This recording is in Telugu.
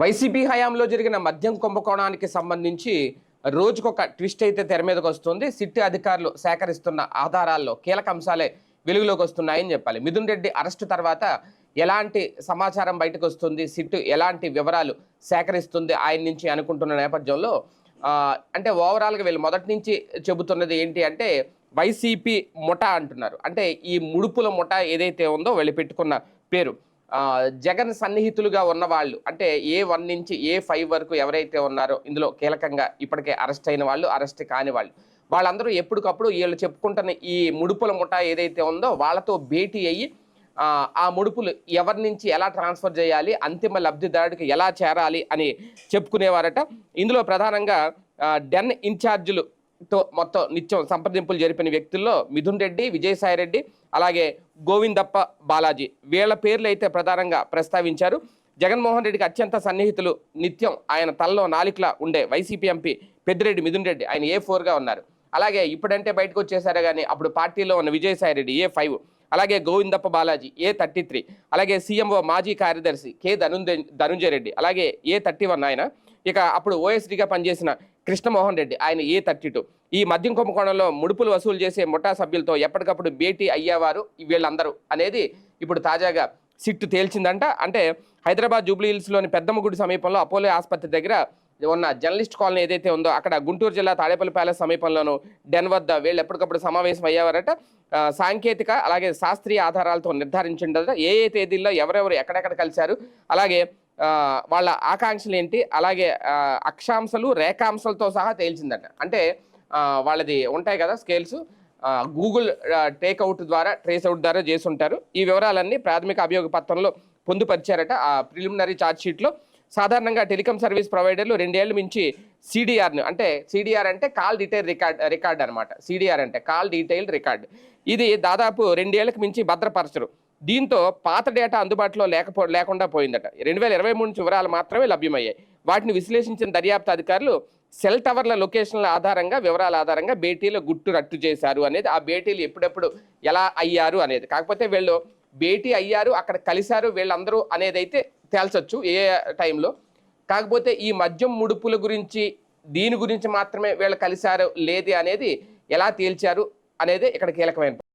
వైసీపీ హయాంలో జరిగిన మద్యం కుంభకోణానికి సంబంధించి రోజుకొక ట్విస్ట్ అయితే తెర మీదకి వస్తుంది. సిట్ అధికారులు సేకరిస్తున్న ఆధారాల్లో కీలక అంశాలే వెలుగులోకి వస్తున్నాయని చెప్పాలి. మిథున్ రెడ్డి అరెస్టు తర్వాత ఎలాంటి సమాచారం బయటకు వస్తుంది? సిట్ ఎలాంటి వివరాలు సేకరిస్తుంది? ఆయన నుంచి అనుకుంటున్న నేపథ్యంలో అంటే ఓవరాల్గా వీళ్ళు మొదటి నుంచి చెబుతున్నది ఏంటి అంటే వైసీపీ ముఠా అంటున్నారు. అంటే ఈ ముడుపుల ముఠా ఏదైతే ఉందో వీళ్ళు పెట్టుకున్న పేరు. జగన్ సన్నిహితులుగా ఉన్న వాళ్ళు అంటే ఏ వన్ నుంచి ఏ ఫైవ్ వరకు ఎవరైతే ఉన్నారో ఇందులో కీలకంగా ఇప్పటికే అరెస్ట్ అయిన వాళ్ళు అరెస్ట్ కాని వాళ్ళు. వాళ్ళందరూ ఎప్పటికప్పుడు వీళ్ళు చెప్పుకుంటున్న ఈ ముడుపుల ముఠా ఏదైతే ఉందో వాళ్ళతో భేటీ అయ్యి ఆ, ముడుపులు ఎవరి నుంచి ఎలా ట్రాన్స్ఫర్ చేయాలి అంతిమ లబ్ధిదారుడికి ఎలా చేరాలి అని చెప్పుకునేవారట. ఇందులో ప్రధానంగా డెన్ ఇన్ఛార్జీలు తో మొత్తం నిత్యం సంప్రదింపులు జరిపిన వ్యక్తుల్లో మిథున్ రెడ్డి విజయసాయి రెడ్డి అలాగే గోవిందప్ప బాలాజీ. వీళ్ళ పేర్లు అయితే ప్రధానంగా ప్రస్తావించారు. జగన్మోహన్ రెడ్డికి అత్యంత సన్నిహితులు నిత్యం ఆయన తలలో నాలికలా ఉండే వైసీపీ ఎంపీ పెద్దిరెడ్డి మిథున్ రెడ్డి ఆయన ఏ ఫోర్గా ఉన్నారు. అలాగే ఇప్పుడంటే బయటకు వచ్చేసారు కానీ అప్పుడు పార్టీలో ఉన్న విజయసాయి రెడ్డి ఏ ఫైవ్. అలాగే Govindappa Balaji A thirty three. అలాగే సీఎంఓ మాజీ కార్యదర్శి కె ధనుంజయ ధనుంజయ రెడ్డి అలాగే ఏ థర్టీ వన్ ఆయన. ఇక అప్పుడు ఓఎస్డీగా పనిచేసిన కృష్ణమోహన్ రెడ్డి ఆయన ఏ థర్టీ టూ ఈ మద్యం కుంభకోణంలో ముడుపులు వసూలు చేసే ముఠా సభ్యులతో ఎప్పటికప్పుడు భేటీ అయ్యేవారు వీళ్ళందరూ. అనేది ఇప్పుడు తాజాగా సిట్టు తేల్చిందంట. అంటే హైదరాబాద్ జూబ్లీ హిల్స్లోని పెద్దమ్మగుడి సమీపంలో అపోలో ఆసుపత్రి దగ్గర ఉన్న జర్నలిస్ట్ కాలనీ ఏదైతే ఉందో అక్కడ గుంటూరు జిల్లా తాడేపల్లి ప్యాలెస్ సమీపంలోను డెన్ వద్ద వీళ్ళు ఎప్పటికప్పుడు సమావేశం అయ్యేవారట. సాంకేతిక అలాగే శాస్త్రీయ ఆధారాలతో నిర్ధారించిండట ఏ ఏ తేదీల్లో ఎవరెవరు ఎక్కడెక్కడ కలిశారు. అలాగే వాళ్ళ ఆకాంక్షలు ఏంటి? అలాగే అక్షాంశలు రేఖాంశలతో సహా తేల్చిందట. అంటే వాళ్ళది ఉంటాయి కదా స్కేల్స్. గూగుల్ టేక్అవుట్ ద్వారా ట్రేస్ అవుట్ ద్వారా చేసి ఉంటారు ఈ వివరాలన్నీ ప్రాథమిక అభియోగ పత్రంలో పొందుపరిచారట ఆ ప్రిలిమినరీ ఛార్జ్ షీట్లో. సాధారణంగా టెలికాం సర్వీస్ ప్రొవైడర్లు రెండేళ్ళ మించి సిడిఆర్ను అంటే సిడిఆర్ అంటే కాల్ డీటెయిల్ రికార్డ్ రికార్డ్ అనమాట సిడిఆర్ అంటే కాల్ డీటెయిల్ రికార్డ్. ఇది దాదాపు రెండేళ్ళకు మించి భద్రపరచరు. దీంతో పాత డేటా అందుబాటులో లేకపో లేకుండా పోయిందట. రెండు వేల ఇరవై మూడు నుంచి వివరాలు మాత్రమే లభ్యమయ్యాయి. వాటిని విశ్లేషించిన దర్యాప్తు అధికారులు సెల్ టవర్ల లొకేషన్ల ఆధారంగా వివరాల ఆధారంగా భేటీలో గుట్టు రట్టు చేశారు అనేది ఆ భేటీలు ఎప్పుడెప్పుడు ఎలా అయ్యారు అనేది. కాకపోతే వీళ్ళు భేటీ అయ్యారు అక్కడ కలిశారు వీళ్ళందరూ అనేది అయితే తేల్చొచ్చు ఏ టైంలో. కాకపోతే ఈ మద్యం ముడుపుల గురించి దీని గురించి మాత్రమే వీళ్ళు కలిశారు లేది అనేది ఎలా తేల్చారు అనేది ఇక్కడ కీలకమైన